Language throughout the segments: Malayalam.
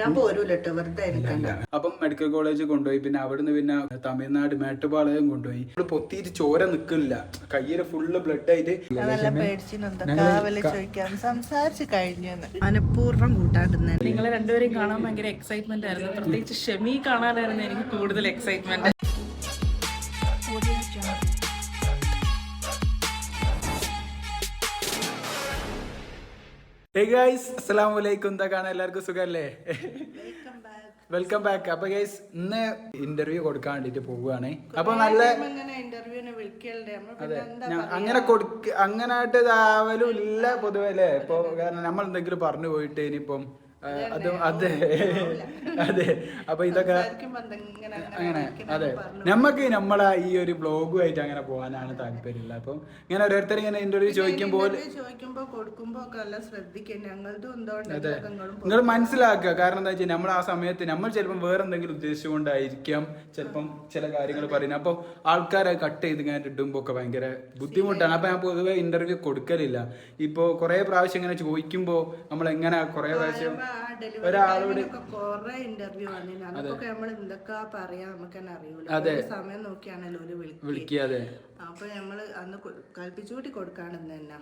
ഞാൻ പോരൂലട്ടോ വെറുതെ ഇരിക്കണ്ട. അപ്പം മെഡിക്കൽ കോളേജ് കൊണ്ടുപോയി പിന്നെ അവിടുന്ന് പിന്നെ തമിഴ്നാട് മേട്ടുപാളയം കൊണ്ടുപോയി. ഇവിടെ പൊത്തിയിട്ട് ചോര നിൽക്കില്ല കയ്യിൽ ഫുള്ള് ബ്ലഡ് ആയിട്ട്. നല്ല കാവൽ ചോദിക്കാം സംസാരിച്ച് കഴിഞ്ഞു മനഃപൂർവം നിങ്ങളെ രണ്ടുപേരെയും കാണാൻ ഭയങ്കര എക്സൈറ്റ്മെന്റ് ആയിരുന്നു. പ്രത്യേകിച്ച് ഷെമി കാണാനായിരുന്നു എനിക്ക് കൂടുതൽ എക്സൈറ്റ്മെന്റ് ഹേ ഗൈസ് അസ്സലാം വലൈക്കും എന്താ കാണാൻ എല്ലാവർക്കും സുഖല്ലേ? വെൽക്കം ബാക്ക് അപ്പൊ ഗൈസ് ഇന്ന് ഇന്റർവ്യൂ കൊടുക്കാൻ വേണ്ടിട്ട് പോവുകയാണ്. അപ്പൊ നല്ല അതെ. അങ്ങനെ കൊടുക്ക അങ്ങനായിട്ട് ഇതാവലും ഇല്ല പൊതുവെ അല്ലേ? ഇപ്പൊ കാരണം നമ്മൾ എന്തെങ്കിലും പറഞ്ഞു പോയിട്ട് ഇനിയിപ്പം അത് അതെ. അതെ അപ്പൊ ഇതൊക്കെ അങ്ങനെ അതെ. നമുക്ക് നമ്മളെ ഈ ഒരു ബ്ലോഗുമായിട്ട് അങ്ങനെ പോകാനാണ് താല്പര്യമില്ല. അപ്പം ഇങ്ങനെ ഓരോരുത്തർ ഇങ്ങനെ ഇന്റർവ്യൂ ചോദിക്കുമ്പോൾ നിങ്ങൾ മനസ്സിലാക്കുക. കാരണം എന്താ വെച്ചാൽ നമ്മൾ ആ സമയത്ത് നമ്മൾ ചിലപ്പം വേറെ എന്തെങ്കിലും ഉദ്ദേശിച്ചുകൊണ്ടായിരിക്കാം ചിലപ്പം ചില കാര്യങ്ങൾ പറയുന്നത്. അപ്പോൾ ആൾക്കാരെ കട്ട് ചെയ്ത് ഇങ്ങനെ ഇടുമ്പോൾ ഒക്കെ ഭയങ്കര ബുദ്ധിമുട്ടാണ്. അപ്പൊ ഞാൻ പൊതുവെ ഇന്റർവ്യൂ കൊടുക്കലില്ല. ഇപ്പോൾ കുറേ പ്രാവശ്യം ഇങ്ങനെ ചോദിക്കുമ്പോൾ നമ്മൾ എങ്ങനെ കുറേ പ്രാവശ്യം ഒരാളോട് കൊറേ ഇന്റർവ്യൂ വന്നിന്. അതൊക്കെ നമ്മൾ എന്തൊക്കെ പറയാ നമുക്ക് തന്നെ അറിയൂല സമയം നോക്കിയാണല്ലോ ഒരു വിളിക്കുക അപ്പൊ നമ്മൾ അന്ന് കൽപ്പിച്ചുകൂട്ടി കൊടുക്കാണെന്ന് തന്നെ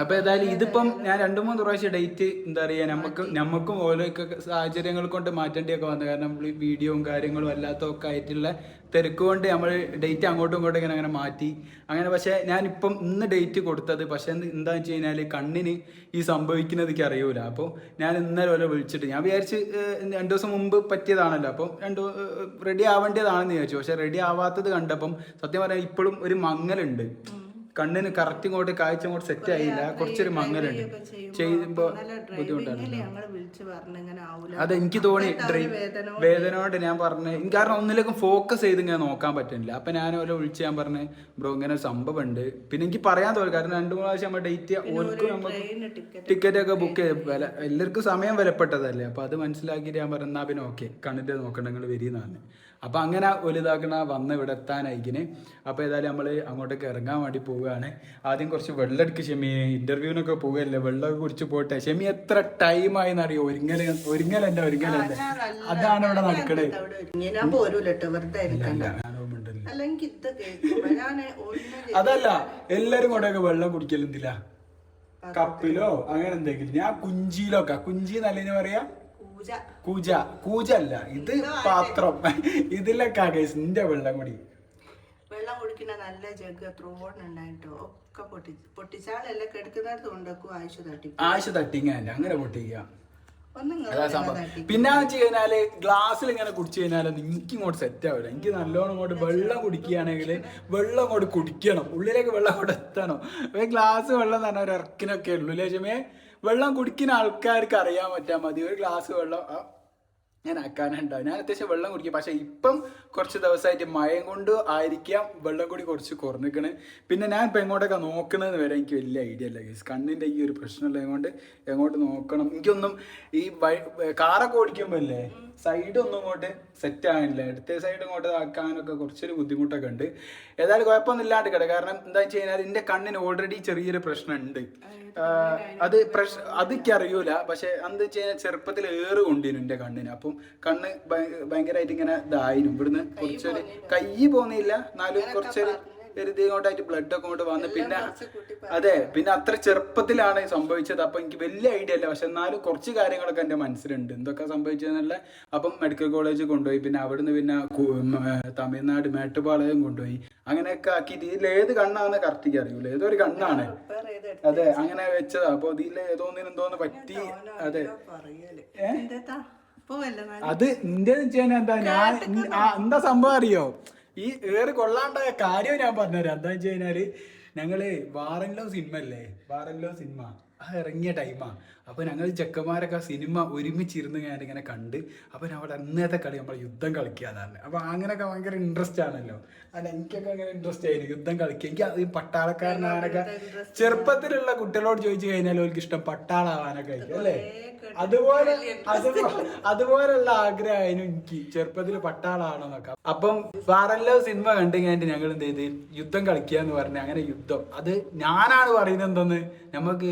അപ്പൊ ഏതായാലും ഇതിപ്പം ഞാൻ രണ്ടു മൂന്ന് പ്രാവശ്യം ഡേറ്റ് എന്താ പറയാ നമുക്ക് നമുക്കും ഓരോക്കെ സാഹചര്യങ്ങൾ കൊണ്ട് മാറ്റേണ്ടിയൊക്കെ വന്നു. കാരണം വീഡിയോയും കാര്യങ്ങളും അല്ലാത്തതൊക്കെ ആയിട്ടുള്ള തിരക്ക് കൊണ്ട് നമ്മൾ ഡേറ്റ് അങ്ങോട്ടും ഇങ്ങോട്ടും ഇങ്ങനെ അങ്ങനെ മാറ്റി. അങ്ങനെ പക്ഷേ ഞാനിപ്പം ഇന്ന് ഡേറ്റ് കൊടുത്തത് പക്ഷേ എന്താണെന്ന് വെച്ച് കഴിഞ്ഞാൽ കണ്ണിന് ഈ സംഭവിക്കുന്നത് അറിയൂല. അപ്പോൾ ഞാൻ ഇന്നലെ പോലെ വിളിച്ചിട്ട് ഞാൻ വിചാരിച്ച് രണ്ടു ദിവസം മുമ്പ് പറ്റിയതാണല്ലോ. അപ്പം രണ്ട് റെഡി ആവേണ്ടതാണെന്ന് വിചാരിച്ചു. പക്ഷെ റെഡി ആവാത്തത് കണ്ടപ്പം സത്യം പറഞ്ഞാൽ ഇപ്പോഴും ഒരു മങ്ങലുണ്ട്. കണ്ണിന് കറക്റ്റ് ഇങ്ങോട്ട് കാഴ്ച ഇങ്ങോട്ട് സെറ്റ് ആയില്ല. കുറച്ചൊരു മങ്ങലുണ്ട്. ചെയ്യുമ്പോ ബുദ്ധിമുട്ടാണ്. അതെ എനിക്ക് തോന്നി വേദനയോട് ഞാൻ പറഞ്ഞു കാരണം ഒന്നിലേക്കും ഫോക്കസ് ചെയ്ത് ഇങ്ങനെ നോക്കാൻ പറ്റുന്നില്ല. അപ്പൊ ഞാൻ ഓരോ വിളിച്ച് ഞാൻ പറഞ്ഞു ബ്രോ ഇങ്ങനെ ഒരു സംഭവം ഉണ്ട് പിന്നെ എനിക്ക് പറയാൻ തോന്നി കാരണം രണ്ടു മൂന്ന് പ്രാവശ്യം നമ്മൾ ഡേറ്റ് ഓർക്കും നമുക്ക് ടിക്കറ്റ് ഒക്കെ ബുക്ക് ചെയ്ത് വില എല്ലാവർക്കും സമയം വിലപ്പെട്ടതല്ലേ? അപ്പൊ അത് മനസ്സിലാക്കിയിട്ട് ഞാൻ പറഞ്ഞു പിന്നെ ഓക്കെ കണ്ണിന്റെ നോക്കണ്ട നിങ്ങൾ വരിയെന്നാണ് അപ്പൊ അങ്ങനെ വലുതാക്കണ വന്ന് ഇവിടെ എത്താനായിക്കിന് അപ്പൊ ഏതായാലും നമ്മൾ അങ്ങോട്ടേക്ക് ഇറങ്ങാൻ വേണ്ടി പോവുകയാണ്. ആദ്യം കുറച്ച് വെള്ളം എടുക്ക് ഷെമി. ഇന്റർവ്യൂവിനൊക്കെ പോവുകയല്ലേ? വെള്ളമൊക്കെ കുടിച്ച് പോട്ടെ. ഷെമി എത്ര ടൈമായി എന്നറിയോ ഒരുങ്ങൽ ഒരുങ്ങലല്ല ഒരുങ്ങലല്ല? അതാണ് ഇവിടെ നടക്കണേ. അവിടെ പോരൂലട്ടോ വെറുതെ ഇരിക്കണ്ട. ഞാനുണ്ടല്ലോ അല്ലെങ്കിൽ ഞാൻ ഒന്ന് അതല്ല എല്ലാരും കൂടെയൊക്കെ വെള്ളം കുടിക്കലെന്തില്ല കപ്പിലോ അങ്ങനെ എന്തെങ്കിലും. ഞാൻ കുഞ്ചിയിലൊക്കെ കുഞ്ചി നല്ലതിന് പറയാ? കൂജ കൂജ അല്ല ഇത് പാത്രം. ഇതിലൊക്കെ ആകേസ് നിന്റെ വെള്ളം കൂടി. വെള്ളം കുടിക്കുന്ന നല്ല ജഗ് ത്രോൺ ഉണ്ടായിട്ടോ. ഒക്കെ പൊട്ടി പൊട്ടിച്ചാളെല്ലാം കെടുക്കുന്നിടത്ത് കൊണ്ടൊക്കെ ആയിഷ തട്ടി. ആശ തട്ടിങ്ങനെ അങ്ങനെ പൊട്ടിക്കുക. ഒന്നും അതാ സംഭവം. പിന്നെ വെച്ച് കഴിഞ്ഞാൽ ഗ്ലാസ്സിൽ ഇങ്ങനെ കുടിച്ചു കഴിഞ്ഞാൽ എനിക്ക് ഇങ്ങോട്ട് സെറ്റ് ആവില്ല. എനിക്ക് നല്ലോണം ഇങ്ങോട്ട് വെള്ളം കുടിക്കുകയാണെങ്കിൽ വെള്ളം ഇങ്ങോട്ട് കുടിക്കണം. ഉള്ളിലേക്ക് വെള്ളം അങ്ങോട്ട് എത്തണം. ഗ്ലാസ് വെള്ളം തന്നെ ഒരു ഇറക്കിനൊക്കെ ഉള്ളൂ. അല്ലേ വെള്ളം കുടിക്കുന്ന ആൾക്കാർക്ക് അറിയാൻ പറ്റാ മതി. ഒരു ഗ്ലാസ് വെള്ളം ആ, ഞാൻ ആക്കാനുണ്ടാവും. ഞാൻ അത്യാവശ്യം വെള്ളം കുടിക്കും. പക്ഷെ ഇപ്പം കുറച്ച് ദിവസമായിട്ട് മഴയും കൊണ്ട് ആയിരിക്കാം വെള്ളം കൂടി കുറച്ച് കുറഞ്ഞിക്കണ് പിന്നെ ഞാൻ ഇപ്പം എങ്ങോട്ടൊക്കെ നോക്കുന്നതെന്ന് വരെ എനിക്ക് വലിയ ഐഡിയ ഇല്ല ഗൈസ് കണ്ണിന്റെ ഈ ഒരു പ്രശ്നമുള്ള കൊണ്ട് എങ്ങോട്ട് നോക്കണം? എനിക്കൊന്നും ഈ കാറൊക്കെ ഓടിക്കുമ്പോൾ അല്ലേ സൈഡ് ഒന്നും ഇങ്ങോട്ട് സെറ്റ് ആകുന്നില്ല അടുത്ത സൈഡ് ഇങ്ങോട്ട് ആക്കാനൊക്കെ കുറച്ചൊരു ബുദ്ധിമുട്ടൊക്കെ ഉണ്ട്. ഏതായാലും കുഴപ്പമൊന്നും ഇല്ലാണ്ട് കാരണം എന്താ വെച്ച് കഴിഞ്ഞാൽ എന്റെ കണ്ണിന് ഓൾറെഡി ചെറിയൊരു പ്രശ്നമുണ്ട്. ഉണ്ട് അത് പ്രശ് അതൊക്കെ അറിയൂല. പക്ഷെ എന്താ വെച്ച് കഴിഞ്ഞാൽ ചെറുപ്പത്തിൽ ഏറ് കൊണ്ടിരുന്നു എന്റെ കണ്ണിന്. അപ്പം കണ്ണ് ഭയ- ഭയങ്കരമായിട്ട് ഇങ്ങനെ ഇതായിരുന്നു. ഇവിടുന്ന് കുറച്ചൊരു കൈ പോന്നില്ല. എന്നാലും കുറച്ചൊരു ഇത് ഇങ്ങോട്ടായിട്ട് ബ്ലഡ് ഒക്കെ ഇങ്ങോട്ട് വന്ന് പിന്നെ അതെ പിന്നെ അത്ര ചെറുപ്പത്തിലാണ് സംഭവിച്ചത്. അപ്പൊ എനിക്ക് വലിയ ഐഡിയ അല്ല. പക്ഷെ എന്നാലും കുറച്ച് കാര്യങ്ങളൊക്കെ എന്റെ മനസ്സിലുണ്ട്. എന്തൊക്കെ സംഭവിച്ചതെന്നുള്ള അപ്പം മെഡിക്കൽ കോളേജ് കൊണ്ടുപോയി. പിന്നെ അവിടുന്ന് പിന്നെ തമിഴ്നാട് മേട്ടുപാളയം കൊണ്ടുപോയി. അങ്ങനെയൊക്കെ ആക്കിയിട്ട് ഇതിൽ ഏത് കണ്ണാന്ന് കറക്റ്റ് അറിയൂല? ഏതോ ഒരു കണ്ണാണ്. അതെ അങ്ങനെ വെച്ചതാ. അപ്പൊ ഇതിൽ ഏതോന്നിനും എന്തോന്ന് പറ്റി. അതെ. അത് എന്റെ എന്താ? ഞാൻ എന്താ സംഭവം അറിയോ? ഈ ഏറ് കൊള്ളാണ്ടായ കാര്യം ഞാൻ പറഞ്ഞുതരാം. എന്താ വെച്ച് കഴിഞ്ഞാൽ ഞങ്ങൾ വാറൻലോ സിനിമ അല്ലേ? വാറൻലോ സിനിമ. ആ ഇറങ്ങിയ ടൈമാ അപ്പൊ ഞങ്ങൾ ചെക്കന്മാരൊക്കെ സിനിമ ഒരുമിച്ചിരുന്ന് ഞാൻ ഇങ്ങനെ കണ്ട് അപ്പൊ അവിടെ അന്നത്തെ കളി നമ്മൾ യുദ്ധം കളിക്കാതാണ് അപ്പൊ അങ്ങനെയൊക്കെ ഭയങ്കര ഇൻട്രസ്റ്റ് ആണല്ലോ. അല്ല എനിക്കൊക്കെ അങ്ങനെ ഇൻട്രസ്റ്റ് ആയിരുന്നു യുദ്ധം കളിക്കുക എനിക്ക് അത് ഈ പട്ടാളക്കാരനാകാനൊക്കെ ചെറുപ്പത്തിലുള്ള കുട്ടികളോട് ചോദിച്ചു കഴിഞ്ഞാൽ അവർക്ക് ഇഷ്ടം പട്ടാളാവാനൊക്കെ ആയിരിക്കും അല്ലേ? അതുപോലെ അതുപോലെയുള്ള ആഗ്രഹമായിരുന്നു എനിക്ക്. ചെറുപ്പത്തിൽ പട്ടാളാണെന്നൊക്കെ. അപ്പം വാറല്ലോ സിനിമ കണ്ടു കഴിഞ്ഞിട്ട് ഞങ്ങൾ എന്ത് ചെയ്ത്? യുദ്ധം കളിക്കുക എന്ന് പറഞ്ഞ അങ്ങനെ യുദ്ധം. അത് ഞാനാണ് പറയുന്നത് എന്തെന്ന്? നമുക്ക്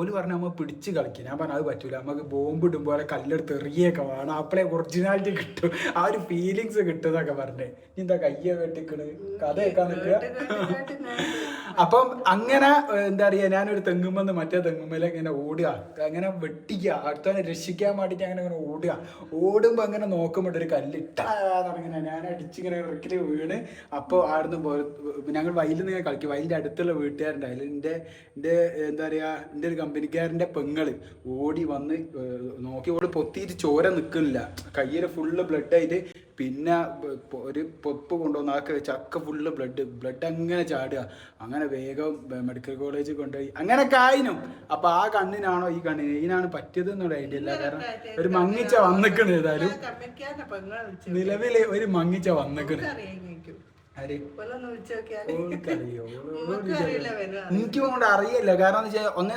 ഒരു പറഞ്ഞ നമ്മൾ പിടിച്ച് കളിക്കുക ഞാൻ പറഞ്ഞു അത് പറ്റൂല. നമുക്ക് ബോംബ് ഇടും പോലെ കല്ലെടുത്ത് എറിയൊക്കെ വേണം. അപ്പോഴേ ഒറിജിനാലിറ്റി കിട്ടും. ആ ഒരു ഫീലിങ്സ് കിട്ടും എന്നൊക്കെ പറഞ്ഞേ എന്താ കയ്യെ വെട്ടിക്കണ്? കഥ കേൾക്കാൻ നിൽക്കുക. അപ്പം അങ്ങനെ എന്താ പറയുക ഞാനൊരു തെങ്ങുമെന്ന് മറ്റേ തെങ്ങുമ്മേലെ ഇങ്ങനെ ഓടുക. അങ്ങനെ വെട്ടിക്കുക. അടുത്തവനെ രക്ഷിക്കാൻ വേണ്ടിയിട്ട് അങ്ങനെ അങ്ങനെ ഓടുക. ഓടുമ്പോൾ അങ്ങനെ നോക്കുമ്പോൾ ഒരു കല്ലിട്ടാങ്ങനെ ഞാൻ അടിച്ചിങ്ങനെ ഇറക്കിൽ വീണ്. അപ്പോൾ ആടുന്ന് ഞങ്ങൾ വയലിൽ നിന്ന് കളിക്കും. വയലിന്റെ അടുത്തുള്ള വീട്ടുകാരുണ്ടായാലും എന്റെ എന്റെ എന്താ പറയുക എന്റെ ഒരു കമ്പനിക്കാരന്റെ പെങ്ങൾ. ഓടി വന്ന് നോക്കി ഓടി പൊത്തിയിട്ട് ചോര നിൽക്കുന്നില്ല കയ്യിൽ ഫുള്ള് ബ്ലഡ് ആയിട്ട് പിന്നെ ഒരു പൊപ്പ് കൊണ്ടുവന്ന് ആക്കി ചക്ക ഫുള്ള് ബ്ലഡ് ബ്ലഡ് അങ്ങനെ ചാടുക. അങ്ങനെ വേഗം മെഡിക്കൽ കോളേജിൽ കൊണ്ടുപോയി. അങ്ങനെ കായിനും അപ്പൊ ആ കണ്ണിനാണോ ഈ കണ്ണിന്? ഇതിനാണ് പറ്റിയത് എന്നുള്ള ഐഡിയ ഇല്ല കാരണം ഒരു മങ്ങിച്ച വന്നിക്കണ് ഏതായാലും. നിലവിൽ ഒരു മങ്ങിച്ച വന്നിക്കണ്. എനിക്കും കൊണ്ട് അറിയില്ല. കാരണം വെച്ചാൽ ഒന്ന്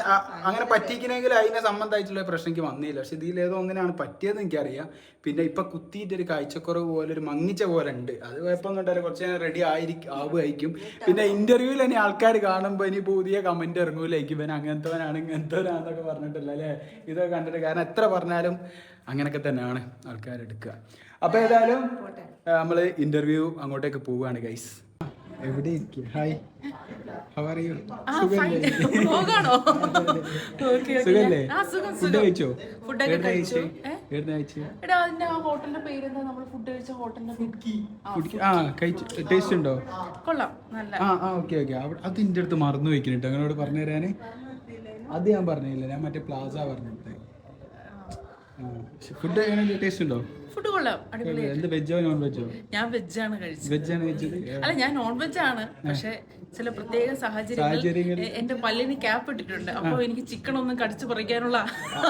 അങ്ങനെ പറ്റിക്കണെങ്കിൽ അതിനെ സംബന്ധമായിട്ടുള്ള പ്രശ്നം എനിക്ക് വന്നില്ല. പക്ഷെ ഇതിലേതോ ഒന്നിനാണ് പറ്റിയത് എനിക്കറിയാം. പിന്നെ ഇപ്പൊ കുത്തിയിട്ട് ഒരു കാഴ്ചക്കുറവ് പോലെ ഒരു മങ്ങിച്ച പോലെ ഉണ്ട്. അത് കുഴപ്പമൊന്നും ഉണ്ടായില്ല കുറച്ച് നേരം റെഡി ആയിരിക്കും ആവുമായിരിക്കും. പിന്നെ ഇന്റർവ്യൂവിൽ ഇനി ആൾക്കാർ കാണുമ്പോൾ ഇനി പുതിയ കമന്റ് ഇറങ്ങൂലായിരിക്കും. ഇവൻ അങ്ങനത്തവനാണ് ഇങ്ങനത്തവനാന്നൊക്കെ പറഞ്ഞിട്ടില്ല അല്ലേ? ഇതൊക്കെ കണ്ടിട്ട് കാരണം എത്ര പറഞ്ഞാലും അങ്ങനെയൊക്കെ തന്നെയാണ് ആൾക്കാർ എടുക്കുക. അപ്പൊ ഏതായാലും നമ്മൾ ഇന്റർവ്യൂ അങ്ങോട്ടേക്ക് പോവുകയാണ് ഗൈസ് എവിടെ ഇരിക്കുക ഹായ് ഹൗ ആർ യു സുഖല്ലേ? പോകാണോ? ഓക്കെ സുഖല്ലേ? ആ സുഖം ഫുഡ് കഴിച്ചോ? ആ ഹോട്ടലിന്റെ പേരെന്താ? നമ്മൾ ഫുഡ് കഴിച്ച ഹോട്ടലിന്റെ പേര്. ആ, ആ കഴിച്ചു. ടേസ്റ്റ് ഉണ്ടോ? കൊള്ളാം നല്ല. ആ ആ ഓക്കെ ഓക്കെ. അത് എന്റെ അടുത്ത് മറന്നു വെക്കുന്നുണ്ട് അങ്ങനോട് പറഞ്ഞു തരാന് അത് ഞാൻ പറഞ്ഞില്ല. ഞാൻ മറ്റേ പ്ലാസ പറഞ്ഞിട്ട്. ഫുഡ് എങ്ങനെ ടേസ്റ്റ് ഉണ്ടോ? ഫുഡ് കൊള്ളാം. എന്ത് വെജോ നോൺ വെജോ ഞാൻ വെജാണ് കഴിച്ചത്. വെജാണ് കഴിച്ചത്? അല്ല ഞാൻ നോൺ വെജ് ആണ്. പക്ഷെ ചില പ്രത്യേക സാഹചര്യങ്ങളിൽ എന്റെ പല്ലിന് ക്യാപ്പ് ഇട്ടിട്ടുണ്ട്. അപ്പൊ എനിക്ക് ചിക്കൻ ഒന്നും കടിച്ചു പറിക്കാനുള്ള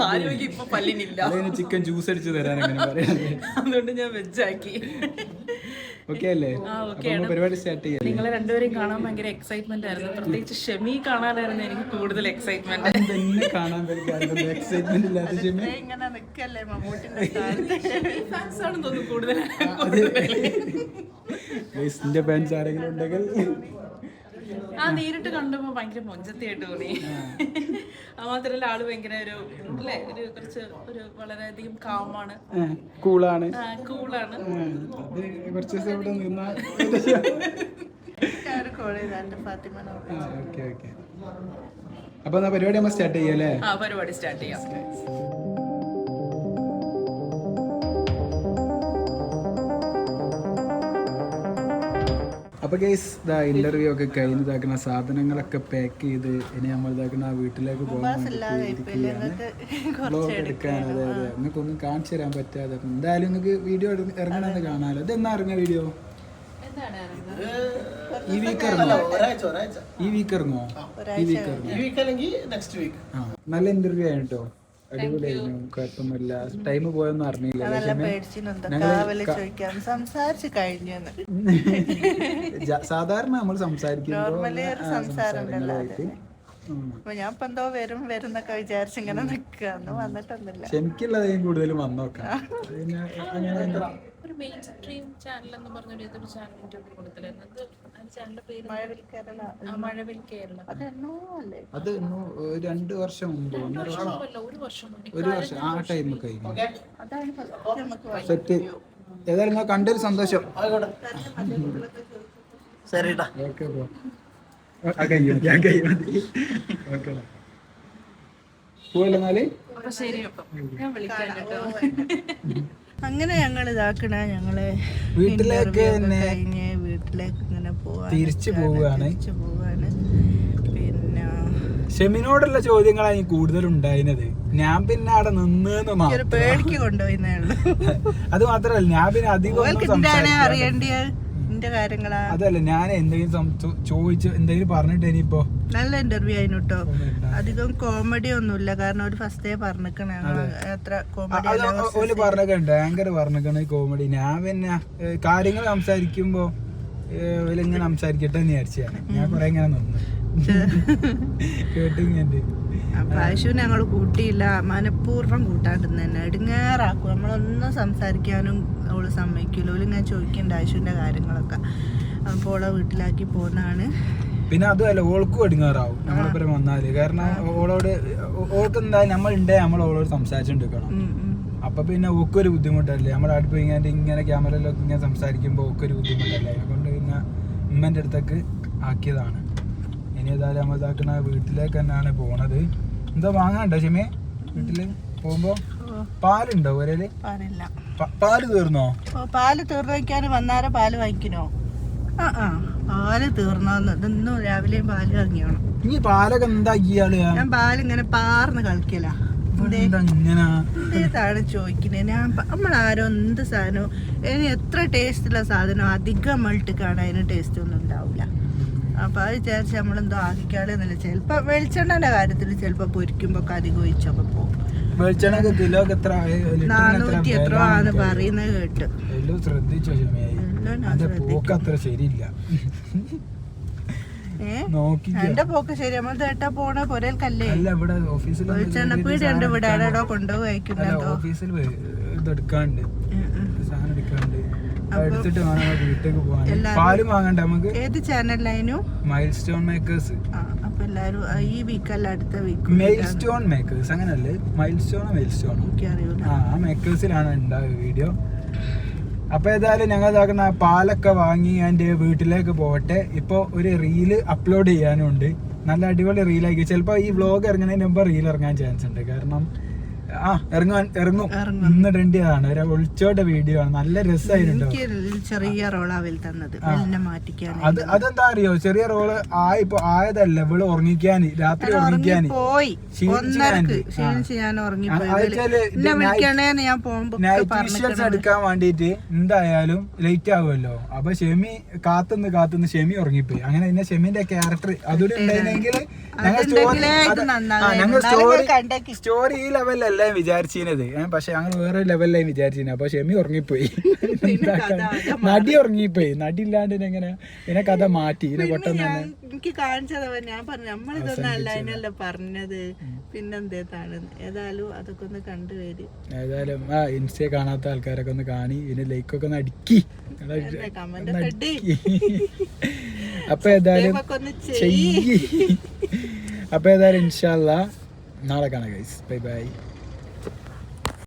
ആരോഗ്യം ഇപ്പൊ പല്ലിനില്ല. ചിക്കൻ ജ്യൂസ് അടിച്ച് തരാൻ അതുകൊണ്ട് ഞാൻ വെജാക്കി ഓക്കെ അല്ലേ? നമ്മൾ പരിപാടി സ്റ്റാർട്ട് ചെയ്യാം നിങ്ങളെ രണ്ടുപേരെയും കാണാൻ ഭയങ്കര എക്സൈറ്റ്മെന്റ് ആയിരുന്നു. പ്രത്യേകിച്ച് ഷെമി കാണാനായിരുന്നു എനിക്ക് കൂടുതൽ എക്സൈറ്റ്മെന്റ് തന്നെ കാണാൻ പറ്റില്ല എക്സൈറ്റ്മെന്റ് ഇല്ലാത്ത ഷെമി. ഇങ്ങനെ നിൽക്കല്ലേ മമ്മൂട്ടിന്റെ ഫാൻസ് ആണെന്ന് തോന്നുന്നു കൂടുതൽ എന്റെ ഫാൻസ് ആരെങ്കിലും ഉണ്ടെങ്കിൽ. ആ നേരിട്ട് കണ്ടപ്പോ ഭയങ്കര മൊഞ്ചത്തിയായിട്ട് തോന്നി. അത് മാത്രല്ല ആൾ ഭയങ്കര ഒരു അല്ലേ ഒരു കുറച്ച് ഒരു വളരെയധികം കാമാണ്. കൂളാണ്. കൂളാണ്. കുറച്ച് ദിവസം ഇവിടെ നിന്നാ അപ്പൊ എന്നാ പരിപാടി നമ്മൾ സ്റ്റാർട്ട് ചെയ്യല്ലേ ആ പരിപാടി സ്റ്റാർട്ട് ചെയ്യാം. അപ്പൊ ഗൈസ് ഇതാ ഇന്റർവ്യൂ ഒക്കെ കഴിഞ്ഞ് ഇതാക്കുന്ന സാധനങ്ങളൊക്കെ പാക്ക് ചെയ്ത് ഇനി നമ്മൾ ഇതാക്കുന്ന ആ വീട്ടിലേക്ക് പോകാൻ ബ്ലോഗ് എടുക്കാൻ അതെ അതെ. നിങ്ങൾക്ക് ഒന്നും കാണിച്ചു തരാൻ പറ്റാതെ എന്തായാലും നിങ്ങൾക്ക് വീഡിയോ ഇറങ്ങണമെന്ന് കാണാമല്ലോ ഇത് എന്നാ ഇറങ്ങിയ വീഡിയോ ഈ വീക്ക് ഇറങ്ങോ ഒരാഴ്ച ഒരാഴ്ച. ഈ വീക്ക് ഇറങ്ങോ ഈ വീക്ക് ഇറങ്ങോ നല്ല ഇന്റർവ്യൂ ആയിട്ടോ? അടിപൊളിയായിരുന്നു. കുഴപ്പമൊന്നുമില്ല. ടൈം പോയൊന്നും അറിഞ്ഞില്ല. സംസാരിച്ചു കഴിഞ്ഞു സാധാരണ നമ്മൾ സംസാരിക്കുമ്പോൾ ഞാൻ ഇപ്പൊ എന്തോ വരും വരും എന്നൊക്കെ വിചാരിച്ച് ഇങ്ങനെ നിക്കുക വന്നിട്ടൊന്നുമില്ല. ക്ഷമിക്കുള്ളതേയും കൂടുതലും വന്നോക്കാം. ഒരു മെയിൻ സ്ട്രീം ചാനൽ എന്ന് പറഞ്ഞൊരു ഏതൊരു ചാനൽ ഇന്റർവ്യൂ കൊടുത്തില്ലായിരുന്നു അത് ആ ചാനലിന്റെ പേര് മഴവിൽ കേരള ആ, മഴവിൽ കേരള. അതെന്നോ അല്ലേ? അത് ഇന്ന് ഒരു രണ്ട് വർഷം മുമ്പ് ഒന്നര വർഷം അല്ല ഒരു വർഷം മുന്നേ ഒരു വർഷം ആ ടൈം കഴിഞ്ഞു സെറ്റ്. ഏതായാലും നിങ്ങൾ കണ്ടൊരു സന്തോഷം. ഓക്കെ ബ്രോ ആ കഴിയും ഞാൻ കഴിയും ഓക്കെ പോവല്ലോ ശരി അപ്പം. ഞാൻ വിളിക്കാം കേട്ടോ. അങ്ങനെ ഞങ്ങൾ ഇതാക്കണ ഞങ്ങൾ വീട്ടിലേക്ക് കഴിഞ്ഞ് വീട്ടിലേക്ക് ഇങ്ങനെ പോവാൻ തിരിച്ചു പോവുകയാണ്. തിരിച്ചു പോവാണ് പിന്നെ ഷെമിനോടുള്ള ചോദ്യങ്ങളാണ് കൂടുതൽ ഉണ്ടായിരുന്നത് ഞാൻ പിന്നെ അവിടെ നിന്ന് പേടിക്ക് കൊണ്ടുപോയിന്നേ ഉള്ളൂ. അത് മാത്രല്ല ഞാൻ പിന്നെ അധികം അറിയേണ്ടിയത് എന്റെ കാര്യങ്ങളാ? അതല്ല ഞാൻ എന്തെങ്കിലും ചോദിച്ചു എന്തെങ്കിലും പറഞ്ഞിട്ട് ഇനിയിപ്പോ നല്ല ഇന്റർവ്യൂ ആയിരുന്നു കേട്ടോ അധികം കോമഡി ഒന്നുമില്ല. കാരണം ഒരു ഫസ്റ്റേ പറഞ്ഞിക്കണേ. അത്ര കോമഡി പറഞ്ഞൊക്കെ ആങ്കർ പറഞ്ഞേക്കണ കോമഡി ഞാൻ പിന്നെ കാര്യങ്ങൾ സംസാരിക്കുമ്പോ ഇങ്ങനെ സംസാരിക്കട്ടെ എന്ന് ഞാൻ. കൊറേ ഇങ്ങനെ നിന്നു. കേട്ട് അപ്പൊ ആശു ഞങ്ങൾ കൂട്ടിയില്ല. മനഃപൂർവം കൂട്ടാണ്ടെന്ന് തന്നെ. ഇടുങ്ങേറാക്കും നമ്മളൊന്നും സംസാരിക്കാനും അവൾ സമ്മതിക്കില്ല ഓൽ ഇങ്ങനെ ചോദിക്കണ്ട ആശുവിന്റെ കാര്യങ്ങളൊക്കെ. അപ്പോൾ ഓളെ വീട്ടിലാക്കി പോകുന്നതാണ് പിന്നെ അതുമല്ല ഓൾക്കും എടുങ്ങാറാവും. നമ്മളിപ്പം വന്നാൽ. കാരണം ഓളോട് ഓൾക്ക് എന്തായാലും നമ്മൾ ഉണ്ടേ നമ്മൾ ഓളോട് സംസാരിച്ചോണ്ടിരിക്കണം. അപ്പൊ പിന്നെ ഓക്കൊരു ബുദ്ധിമുട്ടല്ലേ? നമ്മുടെ അടുപ്പ് ഇങ്ങനെ ഇങ്ങനെ ക്യാമറയിലൊക്കെ ഇങ്ങനെ സംസാരിക്കുമ്പോൾ ഓക്കൊരു ബുദ്ധിമുട്ടല്ലേ? അതുകൊണ്ട് പിന്നെ ഉമ്മന്റെ അടുത്തൊക്കെ ആക്കിയതാണ്. ഇനി ഏതായാലും നമ്മൾ ഇതാക്കണ വീട്ടിലേക്ക് തന്നെയാണ് പോണത്. എന്താ വാങ്ങാണ്ടോ ചെമ്മേ വീട്ടിൽ പോകുമ്പോ? പാലുണ്ടോ ഒരേൽ? പാലില്ല. പാൽ തീർന്നോ? പാൽ തീർന്നു വയ്ക്കാൻ വന്നാരെ പാൽ വാങ്ങിക്കണോ? ആ ആ പാൽ തീർന്നോന്ന്. ഇതൊന്നും രാവിലെയും പാൽ വാങ്ങിയോണം. ഇനി പാലൊക്കെ എന്താ ഞാൻ പാൽ ഇങ്ങനെ പാർന്ന് കളിക്കല. എന്താ ഇങ്ങനെ? ഇതാണ് ചോദിക്കുന്നത് ഞാൻ നമ്മളാരോ എന്ത് സാധനവും ഇനി എത്ര ടേസ്റ്റുള്ള സാധനം അധികം മൾട്ട് കാണാൻ അതിന് ടേസ്റ്റ് ഒന്നും ഉണ്ടാവില്ല അപ്പൊ അത് വിചാരിച്ച് നമ്മളെന്തോ ആക്കിക്കാളെന്നല്ല ചിലപ്പോ വെളിച്ചെണ്ണന്റെ കാര്യത്തിൽ ചിലപ്പോ പൊരിക്കുമ്പോ അധികം ഒഴിച്ചൊക്കെ പോകും. വെളിച്ചെണ്ണ കിലോ എത്ര നാനൂറ്റി എത്രയോ ആണ് പറയുന്നത് കേട്ട്. എല്ലാം ശ്രദ്ധിച്ചോ പോക്ക് അത്ര ശരിയില്ല. എന്റെ പോക്ക് ശരി നമ്മൾ തേട്ടാ പോണ പൊരൽക്കല്ലേ? വെളിച്ചെണ്ണപ്പീടി ഉണ്ട് ഇവിടെ. കൊണ്ടുപോയി ഓഫീസിൽ ഇത് എടുക്കാണ്ട് ഉം, ഉം. സാധനം എടുക്കാണ്ട് എടുത്തിട്ട് വേണം വീട്ടിലേക്ക് പോകാൻ. പാൽ വാങ്ങണ്ട നമുക്ക്? ഏത് ചാനലിലായിരുന്നു മൈൽ സ്റ്റോൺ മേക്കേഴ്സ് അപ്പൊ എല്ലാരും ഈ വീക്കല്ല അടുത്ത വീക്ക് സ്റ്റോൺ മേക്കേഴ്സ് അങ്ങനല്ലേ? മൈൽ ആ ആ മേക്കേഴ്സിലാണ് ഉണ്ടാവുക വീഡിയോ അപ്പൊ ഏതായാലും ഞങ്ങൾ ഇതാക്കുന്ന പാലൊക്കെ വാങ്ങി എന്റെ വീട്ടിലേക്ക് പോകട്ടെ. ഇപ്പോൾ ഒരു റീൽ അപ്ലോഡ് ചെയ്യാനുണ്ട്. നല്ല അടിപൊളി റീലാക്കി ചിലപ്പോൾ ഈ വ്ളോഗ് ഇറങ്ങുന്നതിന് മുമ്പ് റീൽ ഇറങ്ങാൻ ചാൻസ് ഉണ്ട്. കാരണം ആ ഇറങ്ങാൻ ഇറങ്ങും. ഇന്ന് ഒരു ഒളിച്ചോട്ട വീഡിയോ ആണ്. നല്ല രസമായിരുന്നു ചെറിയ റോളാവിൽ തന്നത്. മാറ്റിക്കാൻ അത് അതെന്താ അറിയോ? ചെറിയ റോൾ ആ ഇപ്പൊ ആയതല്ല. ഇവൾ ഉറങ്ങിക്കാൻ രാത്രി ഉറങ്ങിക്കാൻ പോയി എടുക്കാൻ വേണ്ടിട്ട് എന്തായാലും ലേറ്റ് ആവുമല്ലോ. അപ്പൊ ഷെമി കാത്തുനിന്ന് കാത്തുനിന്ന് ഷെമി ഉറങ്ങിപ്പോയി. അങ്ങനെ പിന്നെ ഷെമിന്റെ ക്യാരക്ടർ അതുകൂടി ഉണ്ടായിരുന്നെങ്കിൽ ഞങ്ങൾ സ്റ്റോറി സ്റ്റോറി ഞാൻ കണ്ടേക്ക്. ലെവലിലല്ല വിചാരിച്ചിരുന്നത് പക്ഷെ ഞങ്ങൾ വേറെ ലെവലിലായി വിചാരിച്ചിരുന്നത് അപ്പൊ ഷെമി ഉറങ്ങിപ്പോയി? നടി ഉറങ്ങിപ്പോയി. നടി ഇല്ലാണ്ട് എങ്ങനെ? ഇതിനെ കഥ മാറ്റി. ഇതിനെ പെട്ടെന്ന് എനിക്ക് കാണിച്ചതവ ഞാൻ പറഞ്ഞു നമ്മൾ ഇതൊന്നല്ല അല്ല പറഞ്ഞത്. പിന്നെന്തേതാണ് ഏതായാലും അതൊക്കെ ഒന്ന് കണ്ടുവരും ഏതായാലും ആ ഇൻസ്റ്റയെ കാണാത്ത ആൾക്കാരൊക്കെ ഒന്ന് കാണി. ഇതിന് ലൈക്കൊക്കെ ഒന്ന് അടുക്കി. ഒന്ന് ഒക്കെ അടിക്കി. അപ്പൊ ഏതായാലും ചെയ്യ്. അപ്പൊ ഏതായാലും ഇൻഷാല്ല നാളെ കാണാം ഗൈസ് ബൈ ബൈ